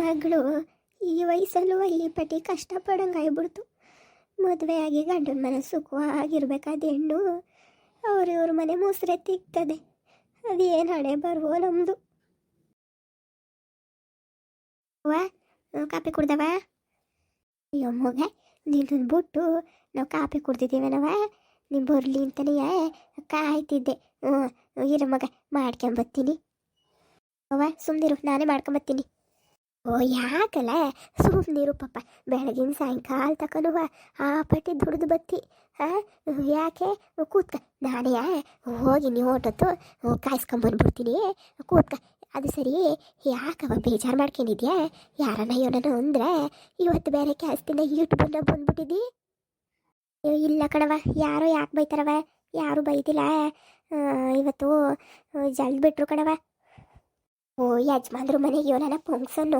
ಮಗಳು ಈ ವಯಸ್ಸಲ್ಲೂ ಇಲ್ಲಿ ಪಟ್ಟಿ ಕಷ್ಟಪಡೋಂಗೆ ಆಗ್ಬಿಡ್ತು. ಮದುವೆ ಆಗಿ ಗಂಡನ ಮನೆ ಸುಖವಾಗಿರ್ಬೇಕಾದ ಹೆಣ್ಣು ಅವ್ರ ಮನೆ ಮುಸ್ರೆ ತಿಕ್ತದೆ. ಏನು ಹಣೆ ಬರುವೋ ನಮ್ಮದು ವಾ ಕಾಪಿ ಕುಡ್ದವ? ಅಯ್ಯೋ ಮಗ ನಿನ್ನ ಬಿಟ್ಟು ನಾವು ಕಾಪಿ ಕುಡ್ದಿದ್ದೀವನವ ನೀನು ಬರಲಿ ಅಂತಲೇ ಕಾಯ್ತಿದ್ದೆ. ಹ್ಞೂ ಇರ ಮಗ, ಮಾಡ್ಕೊಂಬತ್ತೀನಿ. ಅವ್ವ ಸುಮ್ಮನಿರು ನಾನೇ ಮಾಡ್ಕೊಂಬತ್ತೀನಿ. ಓ, ಯಾಕಲ್ಲ? ಸುಮ್ಮನಿರು ಪಾಪ. ಬೆಳಗಿನ ಸಾಯಂಕಾಲ ತಕನುವ ಆ ಪಟ್ಟಿ ದುಡಿದು ಬತ್ತಿ. ಹಾಂ ಯಾಕೆ? ಕೂತ್ಕ. ನಾನೇ ಹೋಗಿ ನೀವು ಹೊಟ್ಟೊತ್ತು ಕಾಯಿಸ್ಕೊಂಬಂದ್ಬಿಡ್ತೀನಿ ಕೂತ್ಕ. ಅದು ಸರಿ. ಯಾಕವ ಬೇಜಾರು ಮಾಡ್ಕೊಂಡಿದ್ಯಾ? ಯಾರನ್ನ ಇವನನ್ನು ಅಂದ್ರೆ ಇವತ್ತು ಬೇರೆ ಕ್ಯಾಸ್ತಿನ ಯೂಟ್ಯೂಬನ್ನ ಬಂದ ಬಂದ್ಬಿಟ್ಟಿದ್ದಿ ಇಲ್ಲ ಕಣವ ಯಾರೋ ಯಾಕೆ ಬೈತಾರವ ಯಾರು ಬೈದಿಲ್ಲ. ಇವತ್ತು ಜಲ್ದಿ ಬಿಟ್ರು ಕಣವ ಓ, ಯಜಮಾನ್ರು ಮನೆಗೆ ಇವನನ್ನ ಫಂಕ್ಷನ್ನು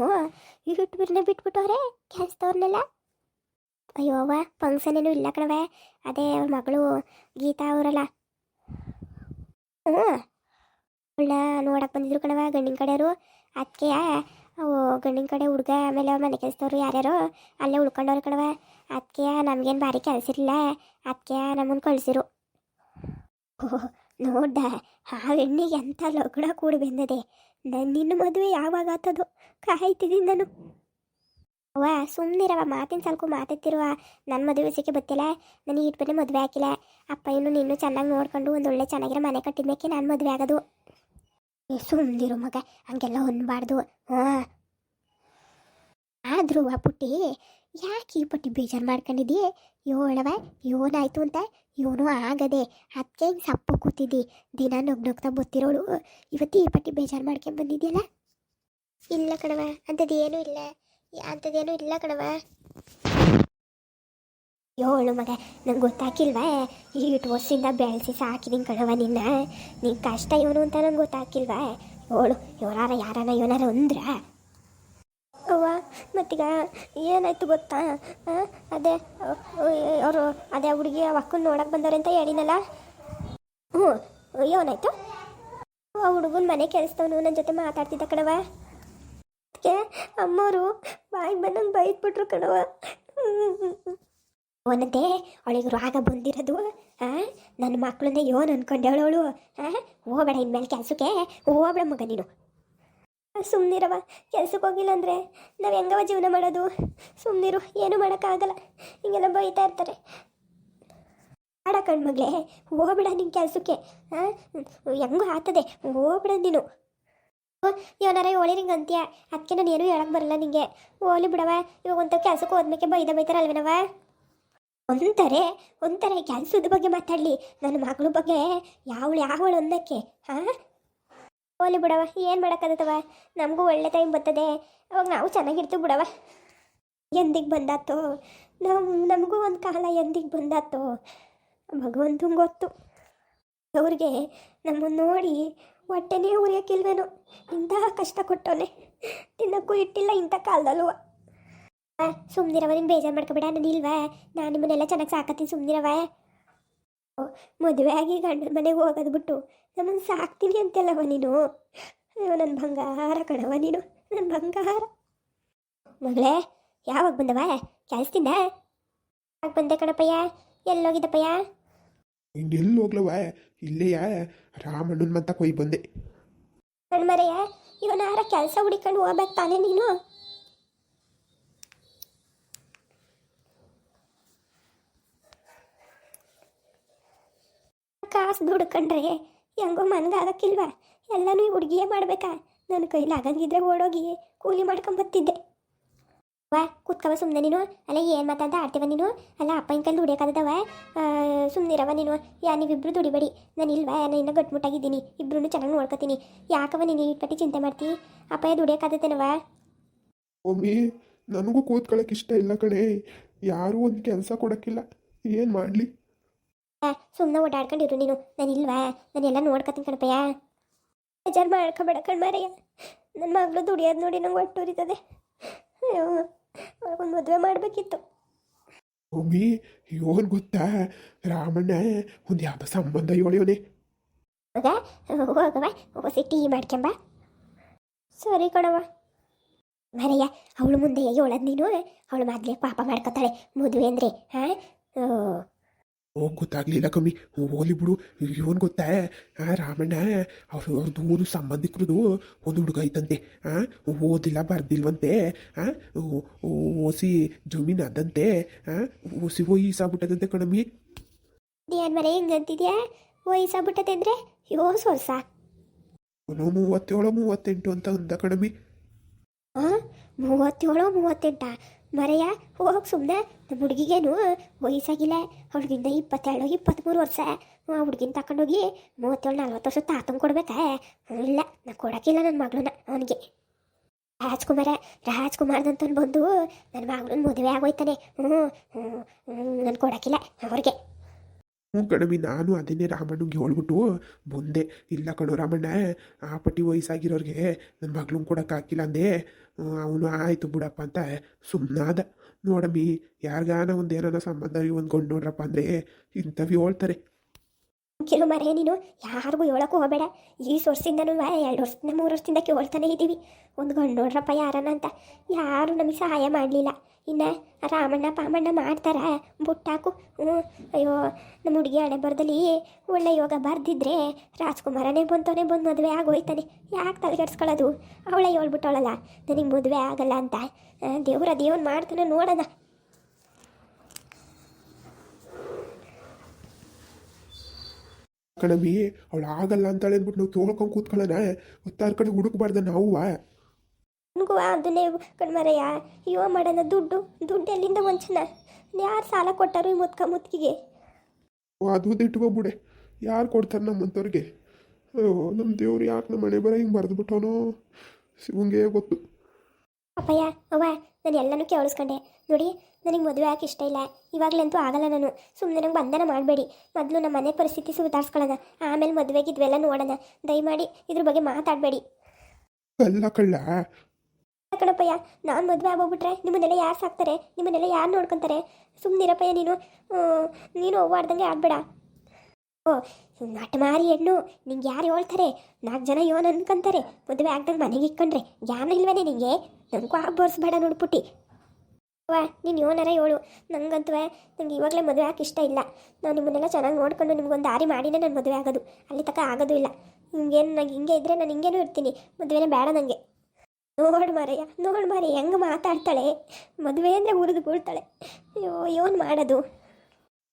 ಇಟ್ಟು ಬಿರ್ನೆ ಬಿಟ್ಬಿಟ್ಟವ್ರೆ ಕೆಲಸದವ್ರನ್ನೆಲ್ಲ ಅಯ್ಯೋ, ಅವ್ವ ಫಂಕ್ಷನ್ ಏನೂ ಇಲ್ಲ ಕಣವೆ ಅದೇ ಅವ್ರ ಮಗಳು ಗೀತಾ ಅವರಲ್ಲ. ಹ್ಞೂ ಅವಳನ್ನ ನೋಡಕ್ಕೆ ಬಂದಿದ್ರು ಕಣವ ಗಂಡಿನ ಕಡೆಯವರು. ಅದಕ್ಕೆ ಅವು ಗಂಡಿನ ಕಡೆ ಹುಡುಗ, ಆಮೇಲೆ ಮನೆ ಕೆಲಸದವ್ರು ಯಾರ್ಯಾರು ಅಲ್ಲೇ ಉಳ್ಕೊಂಡವ್ರು ಕಣವ ಅದಕ್ಕೆ ನಮಗೇನು ಭಾರಿ ಕೆಲಸ ಇರಲಿಲ್ಲ. ಅದಕ್ಕೆ ನಮ್ಮನ್ನು ಕಳಿಸಿರು. ಓಹ್, ನೋಡ್ದ, ಆ ಹೆಣ್ಣಿಗೆ ಎಂಥ ಲಗ್ನ ಕೂಡಿ ಬಂದದೆ. ನನ್ನ ಮದುವೆ ಯಾವಾಗ ಆತದೋ ಕಾಯ್ತಿದ್ದೀನಿ ನಾನು ಅವ್ವ ಸುಮ್ಮನಿರವ ಮಾತಿನ ಸಲ್ಕು ಮಾತಾಡ್ತಿರುವ ನನ್ನ ಮದುವೆ ಸಿಕ್ಕಿ ಬತ್ತಿಲ್ಲ, ನನಗೆ ಇಟ್ಬಿಟ್ಟು ಮದುವೆ ಹಾಕಿಲ್ಲ. ಅಪ್ಪ ಇನ್ನು ನಿನ್ನೂ ಚೆನ್ನಾಗಿ ನೋಡ್ಕೊಂಡು ಒಂದು ಒಳ್ಳೆ ಚೆನ್ನಾಗಿರೋ ಮನೆ ಕಟ್ಟಿದ್ದಕ್ಕೆ ನಾನು ಮದುವೆ ಆಗೋದು. ಸುಮ್ಮನಿರು ಮಗ, ಹಂಗೆಲ್ಲ ಹೊನ್ಬಾರ್ದು. ಹಾಂ. ಆದರೂ ಪುಟ್ಟಿ ಯಾಕೆ ಈ ಪಟ್ಟಿ ಬೇಜಾರು ಮಾಡ್ಕೊಂಡಿದ್ದಿ ಯೋಳವ ಇವನಾಯ್ತು ಅಂತ? ಇವನು ಆಗದೆ ಅದಕ್ಕೆ ಹಿಂಗೆ ಸಪ್ಪು ಕೂತಿದ್ದಿ. ದಿನ ನುಗ್ ನುಗ್ತಾ ಬತ್ತಿರೋಳು ಇವತ್ತು ಈ ಪಟ್ಟಿ ಬೇಜಾರು ಮಾಡ್ಕೊಂಡು ಬಂದಿದ್ಯಲ್ಲ? ಇಲ್ಲ ಕಣವ ಅಂಥದ್ದು ಏನೂ ಇಲ್ಲ. ಅಂಥದ್ದೇನೂ ಇಲ್ಲ ಕಣವ. ಯೋಳು ಮಗ, ನಂಗೆ ಗೊತ್ತಾಕಿಲ್ವಾ? ಇಟ್ಟು ವರ್ಷದಿಂದ ಬೆಳೆಸಿ ಸಾಕಿದೀನಿ ಕಣವ ನಿನ್ನ. ನಿನ್ನ ಕಷ್ಟ ಇವನು ಅಂತ ನಂಗೆ ಗೊತ್ತಾಕಿಲ್ವಾ? ಯೋಳು ಇವರಾರ ಯಾರನ ಇವನಾರ ಅಂದ್ರ? ಮತ್ತೀಗ ಏನಾಯ್ತು ಗೊತ್ತಾ? ಅದೇ ಅವರು ಅದೇ ಹುಡುಗಿ ಅಕ್ಕನ ನೋಡಕ್ಕೆ ಬಂದವ್ರೆ ಅಂತ ಹೇಳಿನಲ್ಲ ಹ್ಞೂ, ಏನಾಯ್ತು? ಆ ಹುಡುಗನ ಮನೆ ಕೆಲಸದವನು ನನ್ನ ಜೊತೆ ಮಾತಾಡ್ತಿದ್ದ ಕಣವ ಅದಕ್ಕೆ ಅಮ್ಮವರು ಬಾಯಿಗೆ ಬಂದಂಗೆ ಬೈದ್ಬಿಟ್ರು ಕಣವ ಒಂದೇ ಅವಳಿಗೆ ರಾಗ ಬಂದಿರೋದು. ಹಾಂ ನನ್ನ ಮಕ್ಕಳನ್ನ ಯೋನ್ ಅನ್ಕೊಂಡವಳವಳು ಹಾಂ ಹೋಗಬೇಡ ಇನ್ಮೇಲೆ ಕೆಲಸಕ್ಕೆ. ಹೋಗ್ಬೇಡ ಮಗ ನೀನು. ಸುಮ್ಮನಿರವ ಕೆಲ್ಸಕ್ಕೆ ಹೋಗಿಲ್ಲ ಅಂದರೆ ನಾವು ಹೆಂಗವ ಜೀವನ ಮಾಡೋದು? ಸುಮ್ಮನಿರು ಏನು ಮಾಡೋಕ್ಕಾಗಲ್ಲ. ಹಿಂಗೆಲ್ಲ ಬೈತಾ ಇರ್ತಾರೆ. ಆಡ ಕಣ್ಮಗ್ಳೆ ಹೋಗ್ಬೇಡ ನಿನ್ನ ಕೆಲಸಕ್ಕೆ. ಹಾಂ ಹೆಂಗೂ ಆಗ್ತದೆ, ಹೋಗ್ಬೇಡ ನೀನು. ಇವನಾರ ಓಳಿ ನಿಂಗೆ ಅಂತೀಯ? ಅದಕ್ಕೆ ನಾನು ಏನೂ ಹೇಳಕ್ಕೆ ಬರಲ್ಲ ನಿಂಗೆ. ಓಲಿ ಬಿಡವ ಇವಾಗ ಒಂಥ ಕೆಲಸಕ್ಕೆ ಹೋದ್ಮೇಲೆ ಬೈದ ಬೈತಾರಲ್ವೇನವ ಅಲ್ವೇನವ ಒಂಥರ ಕೆಲಸದ ಬಗ್ಗೆ ಮಾತಾಡಲಿ. ನನ್ನ ಮಗಳ ಬಗ್ಗೆ, ಯಾವಳು ಯಾವಳು ಅನ್ನಕ್ಕೆ ಹಾಂ ಹೋಲಿ ಬಿಡವ ಏನು ಮಾಡೋಕ್ಕಾಗತ್ತವ ನಮಗೂ ಒಳ್ಳೆ ಟೈಮ್ ಬರ್ತದೆ. ಅವಾಗ ನಾವು ಚೆನ್ನಾಗಿರ್ತೀವಿ ಬಿಡವ ಎಂದಿಗೆ ಬಂದಾತೋ? ನಾವು ನಮಗೂ ಒಂದು ಕಾಲ ಎಂದಿಗೆ ಬಂದಾತೋ? ಭಗವಂತಂಗೆ ಗೊತ್ತು. ಅವ್ರಿಗೆ ನಮ್ಮನ್ನು ನೋಡಿ ಹೊಟ್ಟೆನೇ ಉರಿಯೋಕ್ಕಿಲ್ವೇನೋ? ಇಂಥ ಕಷ್ಟ ಕೊಟ್ಟವನೆ. ತಿನ್ನಕ್ಕೂ ಇಟ್ಟಿಲ್ಲ ಇಂಥ ಕಾಲದಲ್ಲೂ ಸುಮ್ಮನಿರವ ನೀನು ಬೇಜಾರು ಮಾಡ್ಕೊಬೇಡ, ನಾನು ಇಲ್ವಾ? ನಾನು ನಿಮ್ಮನ್ನೆಲ್ಲ ಚೆನ್ನಾಗಿ ಸಾಕತ್ತೀನಿ ಸುಮ್ಮನಿರವ ಮದುವೆ ಆಗಿ ಗಂಡನ ಮನೆಗೆ ಹೋಗೋದು ಬಿಟ್ಟು ನಮ್ಮನ್ನು ಸಾಕ್ತೀನಿ ಅಂತೆಲ್ಲವ ನೀನು? ಅಯ್ಯೋ ನನ್ನ ಬಂಗಾರ ಕಣವ ನೀನು ನನ್ನ ಬಂಗಾರ. ಮಗಳೇ ಯಾವಾಗ ಬಂದವ? ಕೆಲಸದಿಂದ ಯಾವಾಗ ಬಂದೆ ಕಣಪ್ಪಯ್ಯ? ಎಲ್ಲೋಗಿದ್ದಪ್ಪಯ್ಯ? ಎಲ್ಲಿ ಹೋಗ್ಲವ ಇಲ್ಲೆಯ? ರಾಮಣ್ಣನ ಮತ್ತ ಕೊಯ್ ಬಂದೆ. ನನ್ನ ಮರೆಯ ಇವನಾರ ಕೆಲಸ ಹುಡಿಕೊಂಡು ಹೋಗ್ಬೇಕು ತಾನೇ ನೀನು? ಕಾಸು ದುಡ್ಕೊಂಡ್ರೆ ಹೆಂಗೋ ಮನ್ಗಾಗಕ್ಕಿಲ್ವಾ ಎಲ್ಲನೂ ಈ ಹುಡುಗಿಯೇ ಮಾಡ್ಬೇಕಾ? ನನ್ನ ಕೈಲಿ ಆಗಂಗಿದ್ರೆ ಓಡೋಗಿ ಕೂಲಿ ಮಾಡ್ಕೊಂಬತ್ತಿದ್ದೆ ವಾ, ಕೂತ್ಕವ ಸುಮ್ಮನೆ ನೀನು. ಅಲ್ಲ, ಏನು ಮಾತಾಡ್ದ? ಆಡ್ತೀವ ನೀನು? ಅಲ್ಲ, ಅಪ್ಪ ಇಂಕಲ್ ಕೈಲಿ ಸುಮ್ಮನೆ ಸುಮ್ಮನಿರವ ನೀನು. ಯಾ, ನೀವಿಬ್ರು ದುಡಿಬೇಡಿ. ನಾನು ಇಲ್ವಾ? ನಾನು ಇನ್ನೂ ಗಟ್ಮುಟ್ಟಾಗಿದ್ದೀನಿ ಇಬ್ರು ಚೆನ್ನಾಗಿ ನೋಡ್ಕೊತೀನಿ. ಯಾಕವ ನೀನು ಇಟ್ಪಟ್ಟಿ ಚಿಂತೆ ಮಾಡ್ತಿ? ಅಪ್ಪಯ್ಯ ದುಡಿಯೋಕ್ಕಾಗತ್ತೇನವ ಒಮ್ಮಿ ನನಗೂ ಕೂತ್ಕೊಳ್ಳೋಕೆ ಇಷ್ಟ ಇಲ್ಲ ಕಣೆ. ಯಾರೂ ಒಂದು ಕೆಲಸ ಕೊಡೋಕ್ಕಿಲ್ಲ. ಏನು ಮಾಡಲಿ? ಸುಮ್ಮನೆ ಓಡಾಡ್ಕೊಂಡಿರು ನೀನು. ನಾನು ಇಲ್ವಾ? ನಾನು ಎಲ್ಲ ನೋಡ್ಕೊತೀನಿ ಕಣಪ್ಪಯ್ಯ. ಬೇಜಾರು ಮಾಡ್ಕೊಬೇಡ ಕಣ್ಮಾರಯ್ಯ ನನ್ನ ಮಗಳು ದುಡಿಯೋದು ನೋಡಿ ನಂಗೆ ಒಟ್ಟೂರಿತದೆ ಅಯ್ಯೋ ಅವ್ರಿಗೊಂದು ಮದುವೆ ಮಾಡಬೇಕಿತ್ತು. ಒಮ್ಮಿ ಇವನ್ ಗೊತ್ತಾ? ರಾಮಣ್ಣ ಒಂದು ಯಾವ ಸಂಬಂಧ ಇವನೇ ಮಗ ಹೋಗವ ಹೋಗಿ ಟೀ ಮಾಡ್ಕೊಂಬ. ಸರಿ ಕಣವ ಮರಯ್ಯ ಅವಳು ಮುಂದೆ ಹೇಳೋದು ನೀನು. ಅವಳು ಮೊದಲೇ ಪಾಪ ಮಾಡ್ಕೊತಾಳೆ. ಮದುವೆ ಅಂದರೆ ಹಾಂ ಓ ಗೊತ್ತಾಗ್ಲಿಲ್ಲ ಕಮ್ಮಿ. ಹೋಗ್ಲಿ ಬಿಡು. ಇವನ್ ಗೊತ್ತಾ? ಆ ರಾಮಣ್ಣ ಅವ್ರು ಅವ್ರದ್ದು ಊರು ಸಂಬಂಧಿಕರದು ಒಂದು ಹುಡುಗ ಐತಂತೆ ಆ ಓದಿಲ್ಲ ಬರ್ದಿಲ್ವಂತೆ. ಆ ಓಸಿ ಜಮೀನು ಅದಂತೆ ಆ ಓಸಿ ವಯಸ್ಸಾಗ್ಬಿಟ್ಟದಂತೆ ಕಣಮ್ಮಿ. ಏನ್ ಮರೆ ಹಿಂಗಂತಿದ್ಯಾ? ವಯಸ್ಸಾಗ್ಬಿಟ್ಟದೆ ಅಂದ್ರೆ? ಯೋ ಅವನು ಮೂವತ್ತೇಳು ಮೂವತ್ತೆಂಟು ಅಂತ ಅಂದ ಕಣಮ್ಮಿ. ಆ ಮೂವತ್ತೇಳು ಮೂವತ್ತೆಂಟ? ಮರೆಯ ಹೋಗಿ ಸುಮ್ಮನೆ ನಮ್ಮ ಹುಡುಗಿಗೇನು ವಯಸ್ಸಾಗಿಲ್ಲ. ಹುಡುಗಿಂದ ಇಪ್ಪತ್ತೆರಡು ಇಪ್ಪತ್ತ್ಮೂರು ವರ್ಷ. ಆ ಹುಡುಗಿನ ತಗೊಂಡೋಗಿ ಮೂವತ್ತೇಳು, ನಲ್ವತ್ತು ವರ್ಷ ತಾತಂಗೆ ಕೊಡ್ಬೇಕಾ? ಇಲ್ಲ, ನಾ ಕೊಡೋಕ್ಕಿಲ್ಲ ನನ್ನ ಮಗಳನ್ನ, ಅವನಿಗೆ. ರಾಜ್ಕುಮಾರ ರಾಜ್ಕುಮಾರ್ದಂತನು ಬಂದು ನನ್ನ ಮಗಳನ್ನ ಮದುವೆ ಆಗೋಯ್ತಾನೆ. ಹ್ಞೂ ನಾನು ಕೊಡೋಕ್ಕಿಲ್ಲ, ಅವ್ರಿಗೆ. ಹ್ಞೂ ಕಣವಿ, ನಾನು ಅದನ್ನೇ ರಾಮಣ್ಣಂಗೆ ಹೇಳ್ಬಿಟ್ಟು ಬಂದೆ ಇಲ್ಲ ಕಣು ರಾಮಣ್ಣ, ಆ ಪಟ್ಟಿ ವಯಸ್ಸಾಗಿರೋರಿಗೆ ನನ್ನ ಮಗಳನ್ನ ಕೊಡೋಕ್ಕಾಗಿಲ್ಲ ಅಂದೆ. ಅವನು ಆಯಿತು ಬಿಡಪ್ಪ ಅಂತ ಸುಮ್ಮನಾದ ನೋಡಮ್ಮಿ, ಯಾರಿಗಾನ ಒಂದು ಏನಾರ ಸಂಬಂಧ ಹೊಂದ್ಕೊಂಡು ನೋಡ್ರಪ್ಪ ಅಂದರೆ ಇಂಥವು ಹೇಳ್ತಾರೆ. ಕಿರು ಮರೆ, ನೀನು ಯಾರಿಗೂ ಹೇಳೋಕ್ಕೂ ಹೋಗಬೇಡ. ಈ ಸೊರ್ಸಿಂದನೂ ಎರಡು ವರ್ಷದಿಂದ ಮೂರು ವರ್ಷದಿಂದ ಕೇಳ್ತಾನೆ ಇದ್ದೀವಿ ಒಂದು ಗಂಡು ನೋಡ್ರಪ್ಪ ಯಾರನ ಅಂತ. ಯಾರು ನಮಗೆ ಸಹಾಯ ಮಾಡಲಿಲ್ಲ. ಇನ್ನು ರಾಮಣ್ಣ, ಪಾಮಣ್ಣ ಮಾಡ್ತಾರ. ಬುಟ್ಟಾಕು ಹ್ಞೂ ಅಯ್ಯೋ, ನಮ್ಮ ಹುಡುಗಿ ಹಣೆ ಬರದಲ್ಲಿ ಒಳ್ಳೆ ಯೋಗ ಬರ್ದಿದ್ರೆ ರಾಜ್ಕುಮಾರನೇ ಬಂತವನೇ ಬಂದು ಮದುವೆ ಆಗೋಯ್ತಾನೆ. ಯಾಕೆ ತಲೆಗೆಡ್ಸ್ಕೊಳ್ಳೋದು ಅವಳೇ ಹೇಳ್ಬಿಟ್ಟವಳಲ್ಲ, ನನಗೆ ಮದುವೆ ಆಗಲ್ಲ ಅಂತ. ದೇವ್ರ, ದೇವನ್ ಮಾಡ್ತಾನೆ ನೋಡೋಣ. ಕಣಮ್ಮಿ ಅವಳು ಆಗಲ್ಲ ಅಂತಾಳೆ ಅಂದ್ಬಿಟ್ಟು ನಾವು ತೋಳ್ಕೊಂಡು ಕೂತ್ಕೊಳ್ಳೋಣ. ಹೊತ್ತಾರು ಕಡೆ ಹುಡುಕ್ಬಾರ್ದ ನಾವು. ನನಗೂ ಅದನ್ನೇ ಕಣ್ಮರಯ್ಯ ಅಯ್ಯೋ ಮಾಡೋಣ ದುಡ್ಡು ದುಡ್ಡು ಎಲ್ಲಿಂದ ವಂಚನ? ಯಾರು ಸಾಲ ಕೊಟ್ಟಾರು ಈ ಮುತ್ಕ ಮುತ್ಕಿಗೆ ಅದು ಇಟ್ಕೊಬಿಡೆ ಯಾರು ಕೊಡ್ತಾರೆ ನಮ್ಮಂಥವ್ರಿಗೆ ಅಯ್ಯೋ ನಮ್ಮ ದೇವ್ರು ಯಾಕೆ ನಮ್ಮ ಮನೆ ಬರೋ ಹಿಂಗೆ ಬರೆದ್ಬಿಟ್ಟವನೋ? ಶಿವಂಗೆ ಗೊತ್ತು. ಅಪ್ಪಯ್ಯ ಅವ್ವ ನಾನು ಎಲ್ಲನೂ ಕೇಳಿಸ್ಕೊಂಡೆ. ನೋಡಿ ನನಗೆ ಮದುವೆ ಯಾಕೆ ಇಷ್ಟ ಇಲ್ಲ. ಇವಾಗಲಂತೂ ಆಗಲ್ಲ ನಾನು. ಸುಮ್ಮನೆ ನಂಗೆ ಬಂಧನ ಮಾಡಬೇಡಿ. ಮೊದಲು ನಮ್ಮ ಮನೆ ಪರಿಸ್ಥಿತಿ ಸುಧಾರಿಸ್ಕೊಳ್ಳೋಣ. ಆಮೇಲೆ ಮದುವೆಗೆ ಇದ್ವೆಲ್ಲ ನೋಡೋಣ. ದಯಮಾಡಿ ಇದ್ರ ಬಗ್ಗೆ ಮಾತಾಡಬೇಡಿ. ಅಲ್ಲ ಕಳ್ಳ. ಕಣಪ್ಪಯ್ಯ ನಾನು ಮದುವೆ ಆಗೋಗ್ಬಿಟ್ರೆ ನಿಮ್ಮನ್ನೆಲ್ಲ ಯಾರು ಸಾಕ್ತಾರೆ? ನಿಮ್ಮನ್ನೆಲ್ಲ ಯಾರು ನೋಡ್ಕೊತಾರೆ? ಸುಮ್ಮನಿರಪ್ಪಯ್ಯ ನೀನು ನೀನು ಹೋಗ್ಬಾರ್ದಂಗೆ ಆಡಬೇಡ ಓ ನಟಮಾರಿ ಹೆಣ್ಣು, ನಿಂಗೆ ಯಾರು ಹೇಳ್ತಾರೆ? ನಾಲ್ಕು ಜನ ಯೋನ್ ಅನ್ಕೊಂತಾರೆ. ಮದುವೆ ಆಗ್ದಾಗ ಮನೆಗೆ ಇಕ್ಕೊಂಡ್ರೆ ಜ್ಞಾನ ಇಲ್ವೇನೆ ನಿಂಗೆ? ನನಗೂ ಆ ಬೋರ್ಸ್ಬೇಡ ನೋಡ್ಬಿಟ್ಟು ವಾ ನೀನು ಯೋನರ ಹೇಳು. ನಂಗಂತೂ ನಂಗೆ ಇವಾಗಲೇ ಮದುವೆ ಆಗಕ್ಕೆ ಇಷ್ಟ ಇಲ್ಲ. ನಾನು ನಿಮ್ಮನ್ನೆಲ್ಲ ಚೆನ್ನಾಗಿ ನೋಡ್ಕೊಂಡು ನಿಮ್ಗೊಂದು ದಾರಿ ಮಾಡಿನೇ ನಾನು ಮದುವೆ ಆಗೋದು. ಅಲ್ಲಿ ತಕ್ಕ ಆಗೋದು ಇಲ್ಲ. ಹಿಂಗೇನು ನಂಗೆ ಹಿಂಗೆ ಇದ್ದರೆ ನಾನು ಹಿಂಗೇನು ಇರ್ತೀನಿ. ಮದುವೆನೇ ಬೇಡ ನನಗೆ ನೋಡು ಮಾರಯ್ಯ, ನೋಡು ಮಾರಿ ಹೆಂಗೆ ಮಾತಾಡ್ತಾಳೆ? ಮದುವೆ ಅಂದರೆ ಉರಿದು ಬೀಳ್ತಾಳೆ. ಅಯ್ಯೋ, ಏನು ಮಾಡೋದು?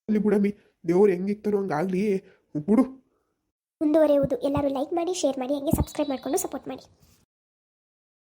ಅಲ್ಲಿ ದೇವ್ರು ಹೆಂಗಿರ್ತಾನೋ ಹಂಗಾಗ್ಲಿ ಬಿಡು ಮುಂದುವರೆಯುವುದು. ಎಲ್ಲರೂ ಲೈಕ್ ಮಾಡಿ ಶೇರ್ ಮಾಡಿ, ಹಂಗೆ ಸಬ್ಸ್ಕ್ರೈಬ್ ಮಾಡಿಕೊಂಡು ಸಪೋರ್ಟ್ ಮಾಡಿ.